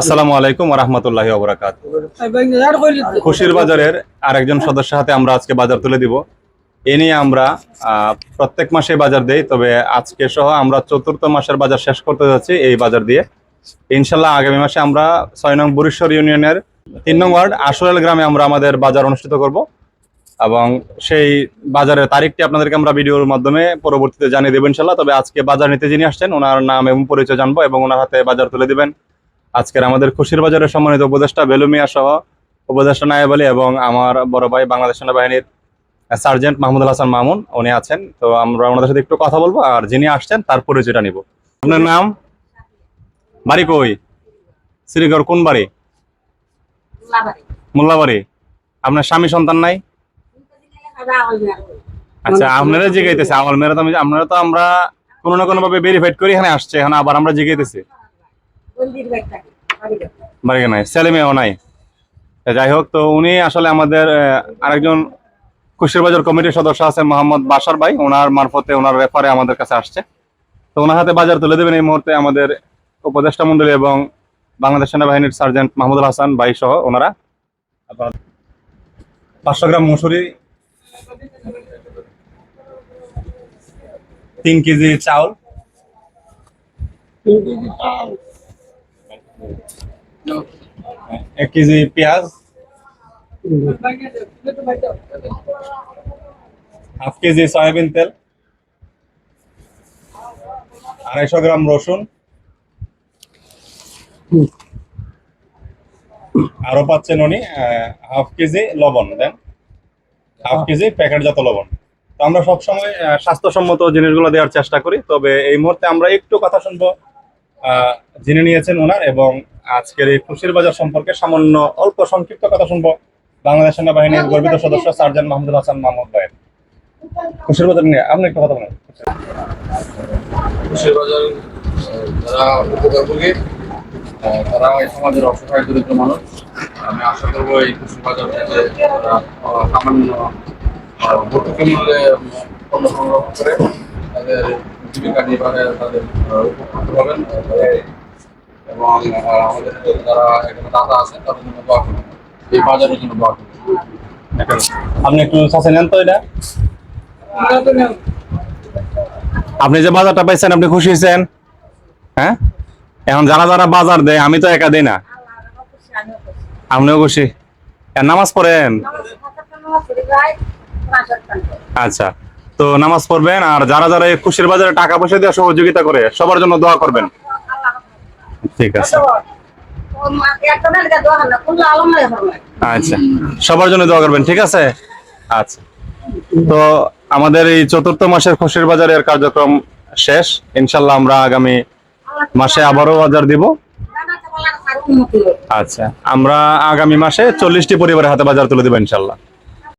আসসালামু আলাইকুম রহমতুল্লাহি ওবরাকাত খুশির বাজারের আরেকজন সদস্যের হাতে আমরা আজকে বাজার তুলে দিব। এ নিয়ে আমরা প্রত্যেক মাসে বাজার দেই তবে আজকে সহ আমরা চতুর্থ মাসের বাজার শেষ করতে যাচ্ছি এই বাজার দিয়ে। ইনশাল্লাহ আগামী মাসে আমরা ছয় নং বরিশ্বর ইউনিয়নের তিন নং ওয়ার্ড আশুরাল গ্রামে আমরা আমাদের বাজার অনুষ্ঠিত করব। এবং সেই বাজারের তারিখটি আপনাদেরকে আমরা ভিডিওর মাধ্যমে পরবর্তীতে জানিয়ে দেবো ইনশাল্লাহ। তবে আজকে বাজার নিতে যিনি আসছেন ওনার নাম এবং পরিচয় জানব এবং ওনার হাতে বাজার তুলে দিবেন। আজকের আমাদের খুশির বাজারের সম্মানিত উপদেষ্টা বেলুমিয়া সহ উপদেষ্টা নায়েব আলী এবং আমার বড় ভাই বাংলাদেশ সেনাবাহিনীর সার্জেন্ট মাহমুদ হাসান মামুন উনি আছেন। তো আমরা ওনাদের সাথে একটু কথা বলব আর যিনি আসছেন তার পরিচয়টা নিব। আপনার নাম? বাড়ি কই? শ্রীগড় কোন বাড়ি? মোল্লাবাড়ি। আপনার স্বামী সন্তান নাই? আচ্ছা আপনারা জিগাইতেছে আমার মেয়েরা তো আপনারা তো আমরা কোনো না কোনো ভাবে ভেরিফাইড করি এখানে আসছে এখানে আবার আমরা জিগাইতেছি। নাই? ছেলে মেয়েও নাই। যাই হোক তো উনি আসলে আমাদের আহ, আরেকজন কুশির বাজার কমিটির সদস্য আছে মোহাম্মদ বাসার ভাই। ওনার মারফতে ওনার রেফারে আমাদের কাছে আসছে। তো ওনার হাতে বাজার তুলে দেবেন এই মুহূর্তে আমাদের উপদেষ্টা মন্ডলী এবং বাংলাদেশ সেনাবাহিনীর সার্জেন্ট মাহমুদুল হাসান ভাই সহ ওনারা। পাঁচশো গ্রাম মুসুরি তিন কেজি চাউল। এক কেজি পেঁয়াজ। হাফ কেজি সয়াবিন তেল। আড়াইশো গ্রাম রসুন। আরও পাচ্ছেন উনি হাফ কেজি লবণ, দেন। হাফ কেজি প্যাকেটজাত লবণ। তো আমরা সবসময় স্বাস্থ্যসম্মত জিনিসগুলো দেওয়ার চেষ্টা করি, তবে এই মুহূর্তে আমরা একটু কথা শুনব জেনে নিয়েছেন ওনার এবং আজকের এই খুশির বাজার সম্পর্কে সামান্য অল্প সংক্ষিপ্ত কথা শুনব। বাংলাদেশ সেনাবাহিনীর গর্বিত সদস্য সার্জন মাহমুদুল হাসান মাহমুদ ভাইয়ের খুশির বাজার নিয়ে আপনি একটা কথা বলেন। কৃষি বাজার যারা উপকারভোগী তারা এই সমাজের অসহায় দরিদ্র মানুষ। আমি আশা করব এই কৃষি বাজার থেকে তারা সামান্য ভর্তুকি মূল্যে পণ্য সংগ্রহ করে তাদের জীবিকা নির্বাহে তাদের উপকৃত হবেন এবং আমাদের যারা এখানে দাতা আছেন তাদের জন্য দোয়া করবেন। এই বাজারের জন্য দোয়া করবেন। আপনি একটু চাষে নেন তো এটা। আপনি যে বাজারটা পাইছেন আপনি খুশি হয়েছেন? হ্যাঁ? এখন যারা যারা বাজার দেয় আমি তো একা দিই না। আপনিও খুশি? নামাজ পড়েন? আচ্ছা। তো নামাজ পড়বেন আর যারা যারা খুশির বাজারে টাকা পয়সা দিয়ে সহযোগিতা করে, সবার জন্য দোয়া করবেন। ঠিক আছে। আচ্ছা সবার জন্য দোয়া করবেন, ঠিক আছে? আচ্ছা। তো আমাদের এই চতুর্থ মাসের খুশির বাজারের কার্যক্রম শেষ। ইনশাল্লাহ আমরা আগামী মাসে আবারও বাজার দিব। আচ্ছা আমরা আগামী মাসে চল্লিশটি পরিবারের হাতে বাজার তুলে দেবো ইনশাল্লাহ।